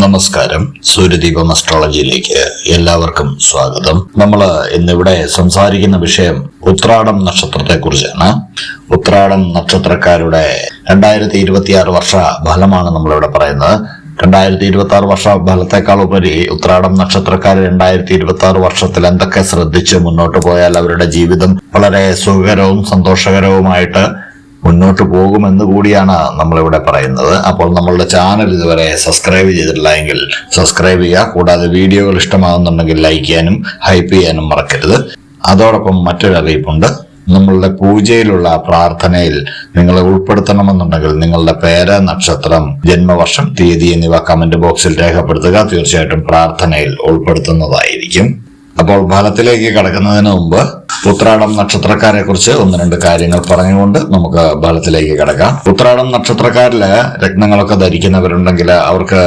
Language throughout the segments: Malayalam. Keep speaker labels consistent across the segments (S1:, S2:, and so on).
S1: നമസ്കാരം. സൂര്യദീപം അസ്ട്രോളജിയിലേക്ക് എല്ലാവർക്കും സ്വാഗതം. നമ്മൾ ഇന്നിവിടെ സംസാരിക്കുന്ന വിഷയം ഉത്രാടം നക്ഷത്രത്തെ കുറിച്ചാണ് ഉത്രാടം നക്ഷത്രക്കാരുടെ രണ്ടായിരത്തി ഇരുപത്തിയാറ് വർഷ ഫലമാണ് നമ്മളിവിടെ പറയുന്നത്. രണ്ടായിരത്തി ഇരുപത്തി ആറ് വർഷ ഫലത്തെക്കാൾ ഉപരി ഉത്രാടം നക്ഷത്രക്കാർ രണ്ടായിരത്തി ഇരുപത്തി ആറ് വർഷത്തിൽ എന്തൊക്കെ ശ്രദ്ധിച്ച് മുന്നോട്ട് പോയാൽ അവരുടെ ജീവിതം വളരെ സുഖകരവും സന്തോഷകരവുമായിട്ട് മുന്നോട്ട് പോകുമെന്ന് കൂടിയാണ് നമ്മളിവിടെ പറയുന്നത്. അപ്പോൾ നമ്മളുടെ ചാനൽ ഇതുവരെ സബ്സ്ക്രൈബ് ചെയ്തിട്ടില്ല എങ്കിൽ സബ്സ്ക്രൈബ് ചെയ്യുക. കൂടാതെ വീഡിയോകൾ ഇഷ്ടമാകുന്നുണ്ടെങ്കിൽ ലൈക്ക് ചെയ്യാനും ഹൈപ്പ് ചെയ്യാനും മറക്കരുത്. അതോടൊപ്പം മറ്റൊരു അറിയിപ്പുണ്ട്. നമ്മളുടെ പൂജയിലുള്ള പ്രാർത്ഥനയിൽ നിങ്ങളെ ഉൾപ്പെടുത്തണമെന്നുണ്ടെങ്കിൽ നിങ്ങളുടെ പേര് നക്ഷത്രം ജന്മവർഷം തീയതി എന്നിവ കമന്റ് ബോക്സിൽ രേഖപ്പെടുത്തുക. തീർച്ചയായിട്ടും പ്രാർത്ഥനയിൽ ഉൾപ്പെടുത്തുന്നതായിരിക്കും. അപ്പോൾ ഫലത്തിലേക്ക് കടക്കുന്നതിന് മുമ്പ് ഉത്രാടം നക്ഷത്രക്കാരെ കുറിച്ച് ഒന്ന് രണ്ട് കാര്യങ്ങൾ പറഞ്ഞുകൊണ്ട് നമുക്ക് ഫലത്തിലേക്ക് കിടക്കാം. ഉത്രാടം നക്ഷത്രക്കാരിൽ രത്നങ്ങളൊക്കെ ധരിക്കുന്നവരുണ്ടെങ്കിൽ അവർക്ക്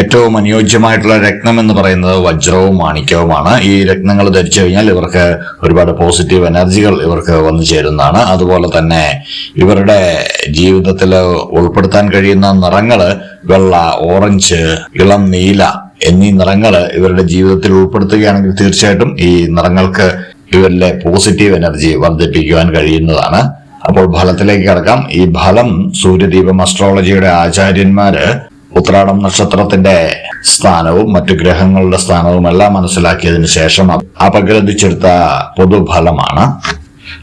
S1: ഏറ്റവും അനുയോജ്യമായിട്ടുള്ള രത്നം എന്ന് പറയുന്നത് വജ്രവും മാണിക്യവുമാണ്. ഈ രത്നങ്ങൾ ധരിച്ചു കഴിഞ്ഞാൽ ഇവർക്ക് ഒരുപാട് പോസിറ്റീവ് എനർജികൾ ഇവർക്ക് വന്നു ചേരുന്നതാണ്. അതുപോലെ തന്നെ ഇവരുടെ ജീവിതത്തിൽ ഉൾപ്പെടുത്താൻ കഴിയുന്ന നിറങ്ങൾ വെള്ള ഓറഞ്ച് ഇളം നീല എന്നീ നിറങ്ങൾ ഇവരുടെ ജീവിതത്തിൽ ഉൾപ്പെടുത്തുകയാണെങ്കിൽ തീർച്ചയായിട്ടും ഈ നിറങ്ങൾക്ക് ഇവരിലെ പോസിറ്റീവ് എനർജി വർദ്ധിപ്പിക്കുവാൻ കഴിയുന്നതാണ്. അപ്പോൾ ഫലത്തിലേക്ക് കിടക്കാം. ഈ ഫലം സൂര്യദീപം അസ്ട്രോളജിയുടെ ആചാര്യന്മാര് ഉത്രാടം നക്ഷത്രത്തിന്റെ സ്ഥാനവും മറ്റു ഗ്രഹങ്ങളുടെ സ്ഥാനവും എല്ലാം മനസ്സിലാക്കിയതിന് ശേഷം അപഗ്രഥിച്ചെടുത്ത പൊതുഫലമാണ്.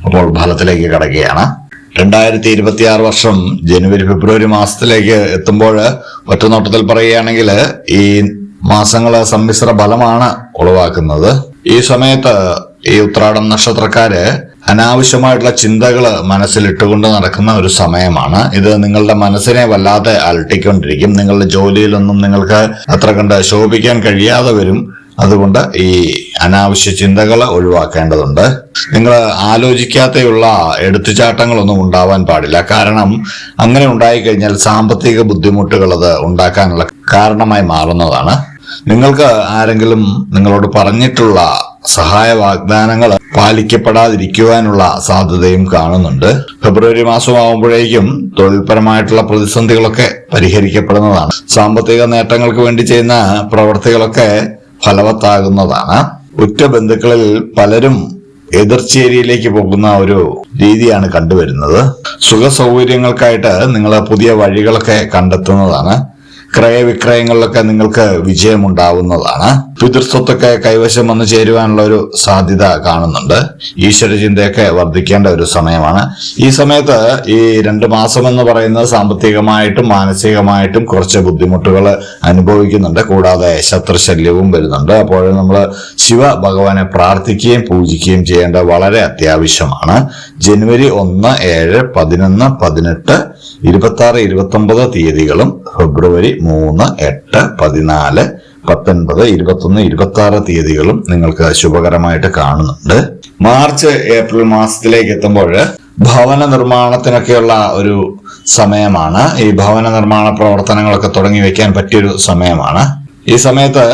S1: അപ്പോൾ ഫലത്തിലേക്ക് കിടക്കുകയാണ്. രണ്ടായിരത്തി ഇരുപത്തി ആറ് വർഷം ജനുവരി ഫെബ്രുവരി മാസത്തിലേക്ക് എത്തുമ്പോൾ ഒറ്റനോട്ടത്തിൽ പറയുകയാണെങ്കിൽ ഈ മാസങ്ങൾ സമ്മിശ്ര ഫലമാണ് ഉളവാക്കുന്നത്. ഈ സമയത്ത് ഈ ഉത്രാടം നക്ഷത്രക്കാര് അനാവശ്യമായിട്ടുള്ള ചിന്തകൾ മനസ്സിലിട്ടുകൊണ്ട് നടക്കുന്ന ഒരു സമയമാണ്. ഇത് നിങ്ങളുടെ മനസ്സിനെ വല്ലാതെ അലട്ടിക്കൊണ്ടിരിക്കും. നിങ്ങളുടെ ജോലിയിലൊന്നും നിങ്ങൾക്ക് അത്ര കണ്ട് ശോഭിക്കാൻ കഴിയാതെ വരും. അതുകൊണ്ട് ഈ അനാവശ്യ ചിന്തകൾ ഒഴിവാക്കേണ്ടതുണ്ട്. നിങ്ങൾ ആലോചിക്കാതെയുള്ള എടുത്തുചാട്ടങ്ങളൊന്നും ഉണ്ടാവാൻ പാടില്ല. കാരണം അങ്ങനെ ഉണ്ടായിക്കഴിഞ്ഞാൽ സാമ്പത്തിക ബുദ്ധിമുട്ടുകൾ അത് ഉണ്ടാക്കാനുള്ള കാരണമായി മാറുന്നതാണ്. നിങ്ങൾക്ക് ആരെങ്കിലും നിങ്ങളോട് പറഞ്ഞിട്ടുള്ള സഹായ വാഗ്ദാനങ്ങൾ പാലിക്കപ്പെടാതിരിക്കുവാനുള്ള സാധ്യതയും കാണുന്നുണ്ട്. ഫെബ്രുവരി മാസമാകുമ്പോഴേക്കും തൊഴിൽപരമായിട്ടുള്ള പ്രതിസന്ധികളൊക്കെ പരിഹരിക്കപ്പെടുന്നതാണ്. സാമ്പത്തിക നേട്ടങ്ങൾക്ക് വേണ്ടി ചെയ്യുന്ന പ്രവർത്തികളൊക്കെ ഫലവത്താകുന്നതാണ്. ഉറ്റ ബന്ധുക്കളിൽ പലരും എതിർച്ചേരിയിലേക്ക് പോകുന്ന ഒരു രീതിയാണ് കണ്ടുവരുന്നത്. സുഖ സൗകര്യങ്ങൾക്കായിട്ട് നിങ്ങൾ പുതിയ വഴികളൊക്കെ കണ്ടെത്തുന്നതാണ്. ക്രയവിക്രയങ്ങളിലൊക്കെ നിങ്ങൾക്ക് വിജയമുണ്ടാവുന്നതാണ്. പിതൃസ്വത്തൊക്കെ കൈവശം വന്നു ചേരുവാനുള്ള ഒരു സാധ്യത കാണുന്നുണ്ട്. ഈശ്വരചിന്തയൊക്കെ വർദ്ധിക്കേണ്ട ഒരു സമയമാണ്. ഈ സമയത്ത് ഈ രണ്ട് മാസം എന്ന് പറയുന്നത് സാമ്പത്തികമായിട്ടും മാനസികമായിട്ടും കുറച്ച് ബുദ്ധിമുട്ടുകൾ അനുഭവിക്കുന്നുണ്ട്. കൂടാതെ ശത്രുശല്യവും വരുന്നുണ്ട്. അപ്പോൾ നമ്മൾ ശിവ ഭഗവാനെ പ്രാർത്ഥിക്കുകയും പൂജിക്കുകയും ചെയ്യേണ്ടത് വളരെ അത്യാവശ്യമാണ്. ജനുവരി ഒന്ന് ഏഴ് പതിനൊന്ന് പതിനെട്ട് ഇരുപത്തി ആറ് ഇരുപത്തി ഒമ്പത് തീയതികളും ഫെബ്രുവരി മൂന്ന് എട്ട് പതിനാല് പത്തൊൻപത് ഇരുപത്തൊന്ന് ഇരുപത്തി ആറ് തീയതികളും നിങ്ങൾക്ക് ശുഭകരമായിട്ട് കാണുന്നുണ്ട്. മാർച്ച് ഏപ്രിൽ മാസത്തിലേക്ക് എത്തുമ്പോൾ ഭവന നിർമ്മാണത്തിനൊക്കെയുള്ള ഒരു സമയമാണ്. ഈ ഭവന നിർമ്മാണ പ്രവർത്തനങ്ങളൊക്കെ തുടങ്ങി വെക്കാൻ പറ്റിയൊരു സമയമാണ്. ഈ സമയത്ത്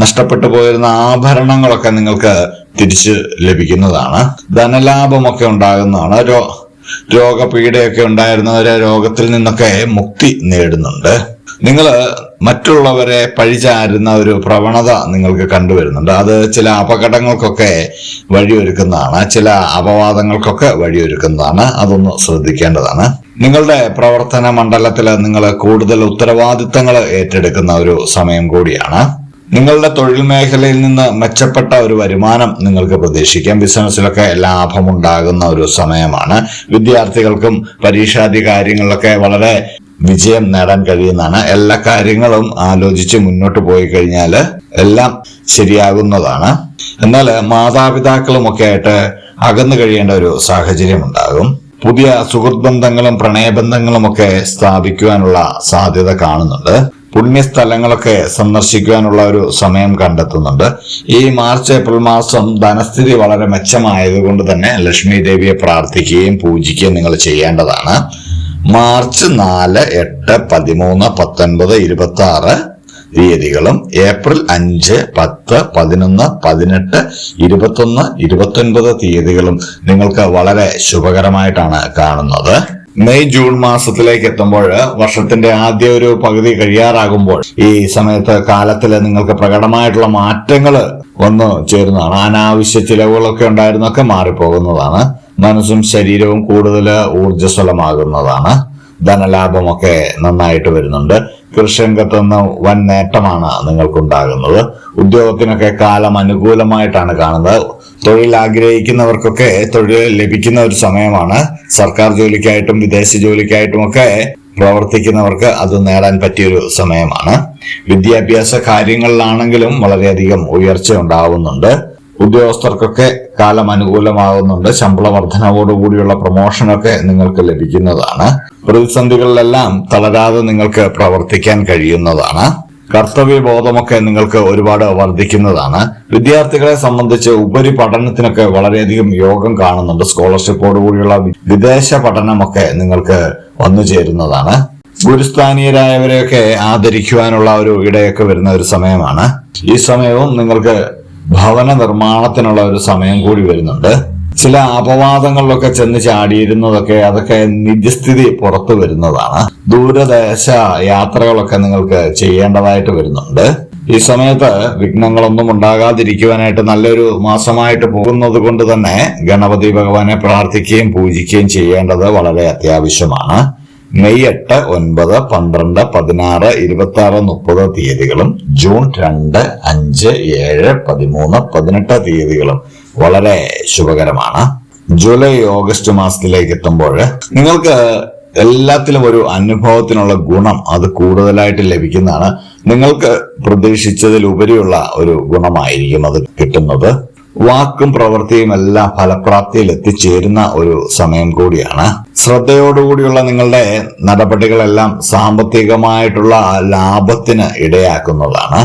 S1: നഷ്ടപ്പെട്ടു പോയിരുന്ന ആഭരണങ്ങളൊക്കെ നിങ്ങൾക്ക് തിരിച്ച് ലഭിക്കുന്നതാണ്. ധനലാഭമൊക്കെ ഉണ്ടാകുന്നതാണ്. രോ രോഗപീഠയൊക്കെ ഉണ്ടായിരുന്നവരെ രോഗത്തിൽ നിന്നൊക്കെ മുക്തി നേടുന്നുണ്ട്. നിങ്ങൾ മറ്റുള്ളവരെ പഴിചാരുന്ന ഒരു പ്രവണത നിങ്ങൾക്ക് കണ്ടുവരുന്നുണ്ട്. അത് ചില അപകടങ്ങൾക്കൊക്കെ വഴിയൊരുക്കുന്നതാണ്. ചില അപവാദങ്ങൾക്കൊക്കെ വഴിയൊരുക്കുന്നതാണ്. അതൊന്ന് ശ്രദ്ധിക്കേണ്ടതാണ്. നിങ്ങളുടെ പ്രവർത്തന മണ്ഡലത്തിൽ നിങ്ങൾ കൂടുതൽ ഉത്തരവാദിത്തങ്ങൾ ഏറ്റെടുക്കുന്ന ഒരു സമയം കൂടിയാണ്. നിങ്ങളുടെ തൊഴിൽ മേഖലയിൽ നിന്ന് മെച്ചപ്പെട്ട ഒരു വരുമാനം നിങ്ങൾക്ക് പ്രതീക്ഷിക്കാം. ബിസിനസ്സിലൊക്കെ ലാഭമുണ്ടാകുന്ന ഒരു സമയമാണ്. വിദ്യാർത്ഥികൾക്കും പരീക്ഷാദി കാര്യങ്ങളിലൊക്കെ വളരെ വിജയം നേടാൻ കഴിയുന്നതാണ്. എല്ലാ കാര്യങ്ങളും ആലോചിച്ച് മുന്നോട്ട് പോയി കഴിഞ്ഞാൽ എല്ലാം ശരിയാകുന്നതാണ്. എന്നാൽ മാതാപിതാക്കളുമൊക്കെ ആയിട്ട് അകന്നു കഴിയേണ്ട ഒരു സാഹചര്യം ഉണ്ടാകും പുതിയ സുഹൃത്ത് ബന്ധങ്ങളും പ്രണയബന്ധങ്ങളും ഒക്കെ സ്ഥാപിക്കുവാനുള്ള സാധ്യത കാണുന്നുണ്ട്. പുണ്യസ്ഥലങ്ങളൊക്കെ സന്ദർശിക്കുവാനുള്ള ഒരു സമയം കണ്ടെത്തുന്നുണ്ട്. ഈ മാർച്ച് ഏപ്രിൽ മാസം ധനസ്ഥിതി വളരെ മെച്ചമായതുകൊണ്ട് തന്നെ ലക്ഷ്മി ദേവിയെ പ്രാർത്ഥിക്കുകയും പൂജിക്കുകയും നിങ്ങൾ ചെയ്യേണ്ടതാണ്. മാർച്ച് നാല് എട്ട് പതിമൂന്ന് പത്തൊൻപത് ഇരുപത്തി ആറ് തീയതികളും ഏപ്രിൽ അഞ്ച് പത്ത് പതിനൊന്ന് പതിനെട്ട് ഇരുപത്തൊന്ന് ഇരുപത്തൊൻപത് തീയതികളും നിങ്ങൾക്ക് വളരെ ശുഭകരമായിട്ടാണ് കാണുന്നത്. മെയ് ജൂൺ മാസത്തിലേക്ക് എത്തുമ്പോൾ വർഷത്തിന്റെ ആദ്യ ഒരു പകുതി കഴിയാറാകുമ്പോൾ ഈ സമയത്ത് കാലത്തിൽ നിങ്ങൾക്ക് പ്രകടമായിട്ടുള്ള മാറ്റങ്ങൾ വന്നു ചേരുന്നതാണ്. അനാവശ്യ ചിലവുകളൊക്കെ ഉണ്ടായിരുന്നൊക്കെ മാറിപ്പോകുന്നതാണ്. മനസ്സും ശരീരവും കൂടുതൽ ഊർജസ്വലമാകുന്നതാണ്. ധനലാഭമൊക്കെ നന്നായിട്ട് വരുന്നുണ്ട്. കൃഷിരംഗത്ത് നിന്ന് വൻ നേട്ടമാണ് നിങ്ങൾക്കുണ്ടാകുന്നത്. ഉദ്യോഗത്തിനൊക്കെ കാലം അനുകൂലമായിട്ടാണ് കാണുന്നത്. തൊഴിൽ ആഗ്രഹിക്കുന്നവർക്കൊക്കെ തൊഴിൽ ലഭിക്കുന്ന ഒരു സമയമാണ്. സർക്കാർ ജോലിക്കായിട്ടും വിദേശ ജോലിക്കായിട്ടുമൊക്കെ പ്രവർത്തിക്കുന്നവർക്ക് അത് നേടാൻ പറ്റിയൊരു സമയമാണ്. വിദ്യാഭ്യാസ കാര്യങ്ങളിലാണെങ്കിലും വളരെയധികം ഉയർച്ച ഉണ്ടാവുന്നുണ്ട് ഉദ്യോഗസ്ഥർക്കൊക്കെ കാലം അനുകൂലമാകുന്നുണ്ട്. ശമ്പള വർധനവോടുകൂടിയുള്ള പ്രൊമോഷനൊക്കെ നിങ്ങൾക്ക് ലഭിക്കുന്നതാണ്. പ്രതിസന്ധികളിലെല്ലാം തളരാതെ നിങ്ങൾക്ക് പ്രവർത്തിക്കാൻ കഴിയുന്നതാണ്. കർത്തവ്യബോധമൊക്കെ നിങ്ങൾക്ക് ഒരുപാട് വർദ്ധിക്കുന്നതാണ്. വിദ്യാർത്ഥികളെ സംബന്ധിച്ച് ഉപരി പഠനത്തിനൊക്കെ വളരെയധികം യോഗം കാണുന്നുണ്ട്. സ്കോളർഷിപ്പോടുകൂടിയുള്ള വിദേശ പഠനമൊക്കെ നിങ്ങൾക്ക് വന്നു ചേരുന്നതാണ്. ഗുരുസ്ഥാനീയരായവരെയൊക്കെ ആദരിക്കുവാനുള്ള ഒരു ഇടയൊക്കെ വരുന്ന ഒരു സമയമാണ്. ഈ സമയവും നിങ്ങൾക്ക് ഭവന നിർമ്മാണത്തിനുള്ള ഒരു സമയം കൂടി വരുന്നുണ്ട്. ചില അപവാദങ്ങളിലൊക്കെ ചെന്ന് ചാടിയിരുന്നതൊക്കെ അതൊക്കെ നിജസ്ഥിതി പുറത്തു വരുന്നതാണ്. ദൂരദേശ യാത്രകളൊക്കെ നിങ്ങൾക്ക് ചെയ്യേണ്ടതായിട്ട് വരുന്നുണ്ട്. ഈ സമയത്ത് വിഘ്നങ്ങളൊന്നും ഉണ്ടാകാതിരിക്കുവാനായിട്ട് നല്ലൊരു മാസമായിട്ട് പോകുന്നത് കൊണ്ട് തന്നെ ഗണപതി ഭഗവാനെ പ്രാർത്ഥിക്കുകയും പൂജിക്കുകയും ചെയ്യേണ്ടത് വളരെ അത്യാവശ്യമാണ്. മെയ് എട്ട് ഒൻപത് പന്ത്രണ്ട് പതിനാറ് ഇരുപത്തി ആറ് മുപ്പത് തീയതികളും ജൂൺ രണ്ട് അഞ്ച് ഏഴ് പതിമൂന്ന് പതിനെട്ട് തീയതികളും വളരെ ശുഭകരമാണ്. ജൂലൈ ഓഗസ്റ്റ് മാസത്തിലേക്ക് എത്തുമ്പോൾ നിങ്ങൾക്ക് എല്ലാത്തിലും ഒരു അനുഭവത്തിനുള്ള ഗുണം അത് കൂടുതലായിട്ട് ലഭിക്കുന്നതാണ്. നിങ്ങൾക്ക് പ്രതീക്ഷിച്ചതിലുപരിയുള്ള ഒരു ഗുണമായിരിക്കും അത് കിട്ടുന്നത്. വാക്കും പ്രവൃത്തിയും എല്ലാം ഫലപ്രാപ്തിയിൽ എത്തിച്ചേരുന്ന ഒരു സമയം കൂടിയാണ്. ശ്രദ്ധയോടുകൂടിയുള്ള നിങ്ങളുടെ നടപടികളെല്ലാം സാമ്പത്തികമായിട്ടുള്ള ലാഭത്തിന് ഇടയാക്കുന്നതാണ്.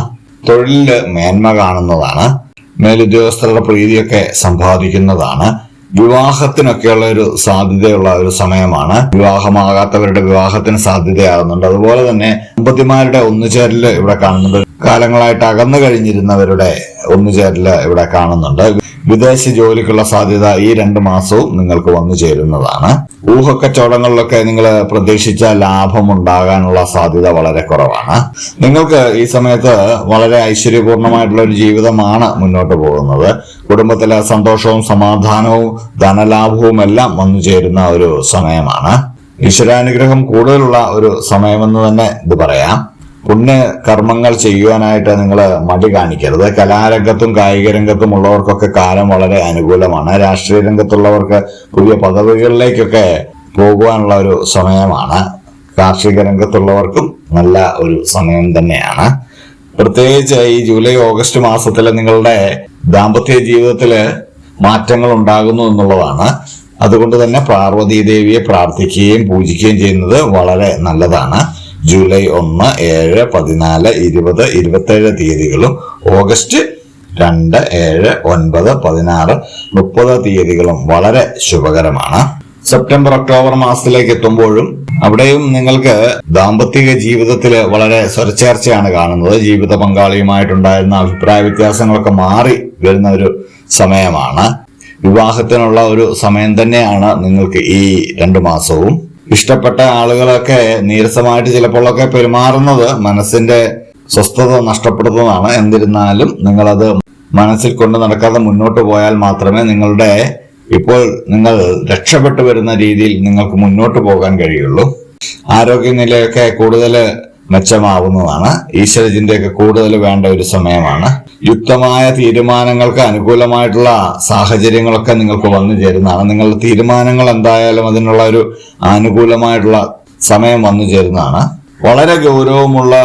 S1: തൊഴിലിൽ മേന്മ കാണുന്നതാണ്. മേലുദ്യോഗസ്ഥരുടെ പ്രീതിയൊക്കെ സമ്പാദിക്കുന്നതാണ്. വിവാഹത്തിനൊക്കെയുള്ള ഒരു സാധ്യതയുള്ള ഒരു സമയമാണ്. വിവാഹമാകാത്തവരുടെ വിവാഹത്തിന് സാധ്യതയാകുന്നുണ്ട്. അതുപോലെ തന്നെ ദമ്പതിമാരുടെ ഒന്നുചേരൽ ഇവിടെ കാണുന്നുണ്ട് കാലങ്ങളായിട്ട് അകന്നു കഴിഞ്ഞിരുന്നവരുടെ ഒന്നുചേരൽ ഇവിടെ കാണുന്നുണ്ട്. വിദേശ ജോലിക്കുള്ള സാധ്യത ഈ രണ്ട് മാസവും നിങ്ങൾക്ക് വന്നു ചേരുന്നതാണ്. ഊഹക്കച്ചവടങ്ങളിലൊക്കെ നിങ്ങൾ പ്രതീക്ഷിച്ച ലാഭം ഉണ്ടാകാനുള്ള സാധ്യത വളരെ കുറവാണ്. നിങ്ങൾക്ക് ഈ സമയത്ത് വളരെ ഐശ്വര്യപൂർണമായിട്ടുള്ള ഒരു ജീവിതമാണ് മുന്നോട്ട് പോകുന്നത്. കുടുംബത്തിലെ സന്തോഷവും സമാധാനവും ധനലാഭവും എല്ലാം വന്നു ചേരുന്ന ഒരു സമയമാണ്. ഈശ്വരാനുഗ്രഹം കൂടുതലുള്ള ഒരു സമയമെന്ന് തന്നെ ഇത് പറയാം. പുണ്യ കർമ്മങ്ങൾ ചെയ്യുവാനായിട്ട് നിങ്ങൾ മടി കാണിക്കരുത്. കലാരംഗത്തും കായിക രംഗത്തും ഉള്ളവർക്കൊക്കെ കാലം വളരെ അനുകൂലമാണ്. രാഷ്ട്രീയ രംഗത്തുള്ളവർക്ക് പുതിയ പദവികളിലേക്കൊക്കെ പോകുവാനുള്ള ഒരു സമയമാണ്. കാർഷിക രംഗത്തുള്ളവർക്കും നല്ല ഒരു സമയം തന്നെയാണ്. പ്രത്യേകിച്ച് ഈ ജൂലൈ ഓഗസ്റ്റ് മാസത്തിൽ നിങ്ങളുടെ ദാമ്പത്യ ജീവിതത്തിൽ മാറ്റങ്ങൾ ഉണ്ടാകുന്നു എന്നുള്ളതാണ്. അതുകൊണ്ട് തന്നെ പാർവതി ദേവിയെ പ്രാർത്ഥിക്കുകയും പൂജിക്കുകയും ചെയ്യുന്നത് വളരെ നല്ലതാണ്. ജൂലൈ ഒന്ന് ഏഴ് പതിനാല് ഇരുപത് ഇരുപത്തേഴ് തീയതികളും ഓഗസ്റ്റ് രണ്ട് ഏഴ് ഒൻപത് പതിനാറ് മുപ്പത് തീയതികളും വളരെ ശുഭകരമാണ്. സെപ്റ്റംബർ ഒക്ടോബർ മാസത്തിലേക്ക് എത്തുമ്പോഴും അവിടെയും നിങ്ങൾക്ക് ദാമ്പത്തിക ജീവിതത്തിൽ വളരെ സ്വരച്ചേർച്ചയാണ് കാണുന്നത്. ജീവിത പങ്കാളിയുമായിട്ടുണ്ടായിരുന്ന അഭിപ്രായ വ്യത്യാസങ്ങളൊക്കെ മാറി വരുന്ന ഒരു സമയമാണ്. വിവാഹത്തിനുള്ള ഒരു സമയം തന്നെയാണ് നിങ്ങൾക്ക് ഈ രണ്ടു മാസവും. ഇഷ്ടപ്പെട്ട ആളുകളൊക്കെ നീരസമായിട്ട് ചിലപ്പോഴൊക്കെ പെരുമാറുന്നത് മനസ്സിന്റെ സ്വസ്ഥത നഷ്ടപ്പെടുന്നതാണ് എന്നിരുന്നാലും നിങ്ങളത് മനസ്സിൽ കൊണ്ട് നടക്കാതെ മുന്നോട്ട് പോയാൽ മാത്രമേ നിങ്ങളുടെ ഇപ്പോൾ നിങ്ങൾ രക്ഷപ്പെട്ടു വരുന്ന രീതിയിൽ നിങ്ങൾക്ക് മുന്നോട്ട് പോകാൻ കഴിയുള്ളൂ. ആരോഗ്യനിലയൊക്കെ കൂടുതൽ മെച്ചമാവുന്നതാണ്. ഈശ്വരചിന്തയൊക്കെ കൂടുതൽ വേണ്ട ഒരു സമയമാണ്. യുക്തമായ തീരുമാനങ്ങൾക്ക് അനുകൂലമായിട്ടുള്ള സാഹചര്യങ്ങളൊക്കെ നിങ്ങൾക്ക് വന്നു ചേരുന്നതാണ്. നിങ്ങളുടെ തീരുമാനങ്ങൾ എന്തായാലും അതിനുള്ള ഒരു അനുകൂലമായിട്ടുള്ള സമയം വന്നു ചേരുന്നതാണ്. വളരെ ഗൗരവമുള്ള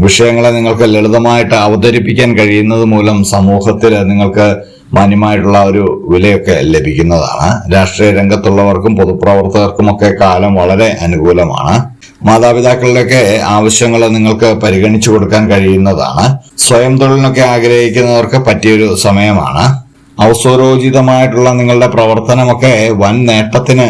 S1: വിഷയങ്ങളെ നിങ്ങൾക്ക് ലളിതമായിട്ട് അവതരിപ്പിക്കാൻ കഴിയുന്നത് മൂലം സമൂഹത്തിൽ നിങ്ങൾക്ക് മാന്യമായിട്ടുള്ള ഒരു വിലയൊക്കെ ലഭിക്കുന്നതാണ്. രാഷ്ട്രീയ രംഗത്തുള്ളവർക്കും പൊതുപ്രവർത്തകർക്കുമൊക്കെ കാലം വളരെ അനുകൂലമാണ്. മാതാപിതാക്കളുടെയൊക്കെ ആവശ്യങ്ങൾ നിങ്ങൾക്ക് പരിഗണിച്ചു കൊടുക്കാൻ കഴിയുന്നതാണ്. സ്വയം തൊഴിലിനൊക്കെ ആഗ്രഹിക്കുന്നവർക്ക് പറ്റിയൊരു സമയമാണ്. അവസരോചിതമായിട്ടുള്ള നിങ്ങളുടെ പ്രവർത്തനമൊക്കെ വൻ നേട്ടത്തിന്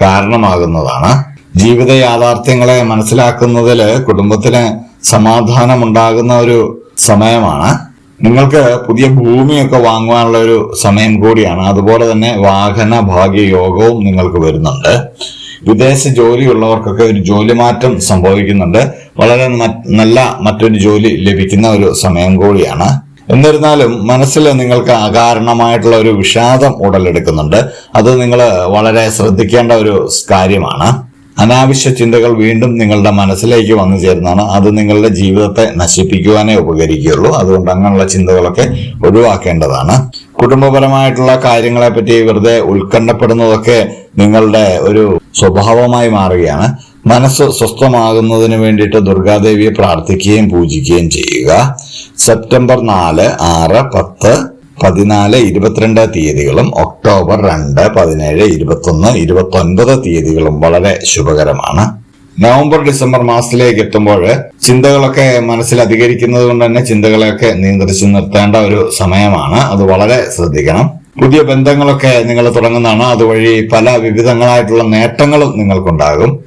S1: കാരണമാകുന്നതാണ്. ജീവിത യാഥാർത്ഥ്യങ്ങളെ മനസ്സിലാക്കുന്നതിൽ കുടുംബത്തിന് സമാധാനമുണ്ടാകുന്ന ഒരു സമയമാണ്. നിങ്ങൾക്ക് പുതിയ ഭൂമിയൊക്കെ വാങ്ങുവാനുള്ള ഒരു സമയം കൂടിയാണ്. അതുപോലെ തന്നെ വാഹന ഭാഗ്യയോഗവും നിങ്ങൾക്ക് വരുന്നുണ്ട്. വിദേശ ജോലിയുള്ളവർക്കൊക്കെ ഒരു ജോലി മാറ്റം സംഭവിക്കുന്നുണ്ട്. വളരെ നല്ല മറ്റൊരു ജോലി ലഭിക്കുന്ന ഒരു സമയം കൂടിയാണ്. എന്നിരുന്നാലും മനസ്സിൽ നിങ്ങൾക്ക് അകാരണമായിട്ടുള്ള ഒരു വിഷാദം ഉടലെടുക്കുന്നുണ്ട്. അത് നിങ്ങൾ വളരെ ശ്രദ്ധിക്കേണ്ട ഒരു കാര്യമാണ്. അനാവശ്യ ചിന്തകൾ വീണ്ടും നിങ്ങളുടെ മനസ്സിലേക്ക് വന്നു ചേരുന്നതാണ്. അത് നിങ്ങളുടെ ജീവിതത്തെ നശിപ്പിക്കുവാനേ ഉപകരിക്കുകയുള്ളൂ. അതുകൊണ്ട് അങ്ങനെയുള്ള ചിന്തകളൊക്കെ ഒഴിവാക്കേണ്ടതാണ്. കുടുംബപരമായിട്ടുള്ള കാര്യങ്ങളെപ്പറ്റി വെറുതെ ഉത്കണ്ഠപ്പെടുന്നതൊക്കെ നിങ്ങളുടെ ഒരു സ്വഭാവമായി മാറുകയാണ്. മനസ്സ് സ്വസ്ഥമാകുന്നതിന് വേണ്ടിയിട്ട് ദുർഗാദേവിയെ പ്രാർത്ഥിക്കുകയും പൂജിക്കുകയും ചെയ്യുക. സെപ്റ്റംബർ നാല് ആറ് പത്ത് പതിനാല് ഇരുപത്തിരണ്ട് തീയതികളും ഒക്ടോബർ രണ്ട് പതിനേഴ് ഇരുപത്തൊന്ന് ഇരുപത്തൊൻപത് തീയതികളും വളരെ ശുഭകരമാണ്. നവംബർ ഡിസംബർ മാസത്തിലേക്ക് എത്തുമ്പോൾ ചിന്തകളൊക്കെ മനസ്സിൽ അധികരിക്കുന്നത് കൊണ്ട് തന്നെ ചിന്തകളെയൊക്കെ നിയന്ത്രിച്ചു നിർത്തേണ്ട ഒരു സമയമാണ്. അത് വളരെ ശ്രദ്ധിക്കണം. പുതിയ ബന്ധങ്ങളൊക്കെ നിങ്ങൾ തുടങ്ങുന്നതാണ്. അതുവഴി പല വിവിധങ്ങളായിട്ടുള്ള നേട്ടങ്ങളും നിങ്ങൾക്കുണ്ടാകും.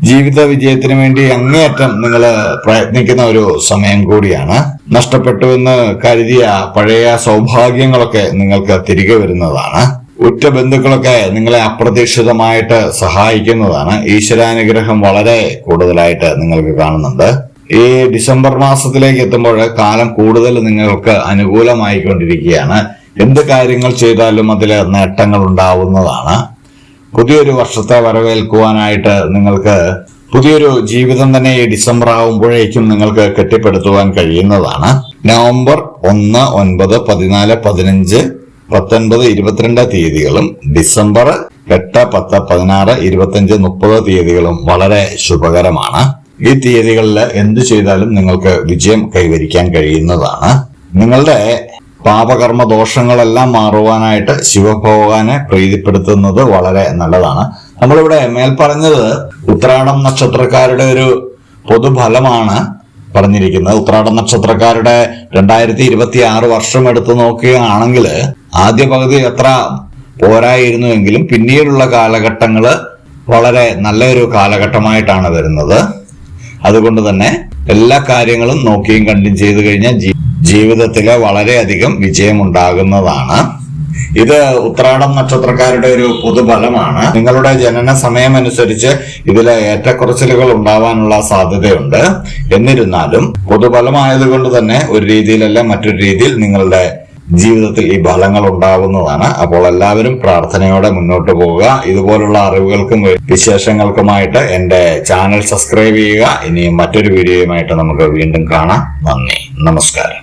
S1: ജീവിത വിജയത്തിന് വേണ്ടി അങ്ങേയറ്റം നിങ്ങൾ പ്രയത്നിക്കുന്ന ഒരു സമയം കൂടിയാണ്. നഷ്ടപ്പെട്ടു എന്ന് കരുതിയ പഴയ സൗഭാഗ്യങ്ങളൊക്കെ നിങ്ങൾക്ക് തിരികെ വരുന്നതാണ്. ഉറ്റ ബന്ധുക്കളൊക്കെ നിങ്ങളെ അപ്രതീക്ഷിതമായിട്ട് സഹായിക്കുന്നതാണ്. ഈശ്വരാനുഗ്രഹം വളരെ കൂടുതലായിട്ട് നിങ്ങൾക്ക് കാണുന്നുണ്ട്. ഈ ഡിസംബർ മാസത്തിലേക്ക് എത്തുമ്പോൾ കാലം കൂടുതൽ നിങ്ങൾക്ക് അനുകൂലമായിക്കൊണ്ടിരിക്കുകയാണ്. എന്ത് കാര്യങ്ങൾ ചെയ്താലും അതിൽ നേട്ടങ്ങൾ ഉണ്ടാവുന്നതാണ്. പുതിയൊരു വർഷത്തെ വരവേൽക്കുവാനായിട്ട് നിങ്ങൾക്ക് പുതിയൊരു ജീവിതം തന്നെ ഈ ഡിസംബർ ആകുമ്പോഴേക്കും നിങ്ങൾക്ക് കെട്ടിപ്പടുത്തുവാൻ കഴിയുന്നതാണ്. നവംബർ ഒന്ന് ഒൻപത് പതിനാല് പതിനഞ്ച് പത്തൊൻപത് ഇരുപത്തിരണ്ട് തീയതികളും ഡിസംബർ എട്ട് പത്ത് പതിനാറ് ഇരുപത്തിയഞ്ച് മുപ്പത് തീയതികളും വളരെ ശുഭകരമാണ്. ഈ തീയതികളിൽ എന്തു ചെയ്താലും നിങ്ങൾക്ക് വിജയം കൈവരിക്കാൻ കഴിയുന്നതാണ്. നിങ്ങളുടെ പാപകർമ്മ ദോഷങ്ങളെല്ലാം മാറുവാനായിട്ട് ശിവഭഗവാനെ പ്രീതിപ്പെടുത്തുന്നത് വളരെ നല്ലതാണ്. നമ്മളിവിടെ മേൽപ്പറഞ്ഞത് ഉത്രാടം നക്ഷത്രക്കാരുടെ ഒരു പൊതുഫലമാണ് പറഞ്ഞിരിക്കുന്നത്. ഉത്രാടം നക്ഷത്രക്കാരുടെ രണ്ടായിരത്തി ഇരുപത്തി ആറ് വർഷം എടുത്തു നോക്കുകയാണെങ്കിൽ ആദ്യ പകുതി എത്ര പോരായിരുന്നുവെങ്കിലും പിന്നീടുള്ള കാലഘട്ടങ്ങൾ വളരെ നല്ലൊരു കാലഘട്ടമായിട്ടാണ് വരുന്നത്. അതുകൊണ്ട് തന്നെ എല്ലാ കാര്യങ്ങളും നോക്കിയും കണ്ടും ചെയ്തു കഴിഞ്ഞാൽ ജീ- ജീവിതത്തിൽ വളരെയധികം വിജയമുണ്ടാകുന്നതാണ്. ഇത് ഉത്രാടം നക്ഷത്രക്കാരുടെ ഒരു പൊതുബലമാണ് നിങ്ങളുടെ ജനന സമയം അനുസരിച്ച് ഇതിൽ ഏറ്റക്കുറച്ചിലുകൾ ഉണ്ടാവാനുള്ള സാധ്യതയുണ്ട്. എന്നിരുന്നാലും പൊതുബലമായതുകൊണ്ട് തന്നെ ഒരു രീതിയിലല്ല മറ്റൊരു രീതിയിൽ നിങ്ങളുടെ ജീവിതത്തിൽ ഈ ഫലങ്ങൾ ഉണ്ടാകുന്നതാണ് അപ്പോൾ എല്ലാവരും പ്രാർത്ഥനയോടെ മുന്നോട്ട് പോവുക. ഇതുപോലുള്ള അറിവുകൾക്കും വിശേഷങ്ങൾക്കുമായിട്ട് എന്റെ ചാനൽ സബ്സ്ക്രൈബ് ചെയ്യുക. ഇനി മറ്റൊരു വീഡിയോയുമായിട്ട് നമുക്ക് വീണ്ടും കാണാം. നന്ദി. നമസ്കാരം.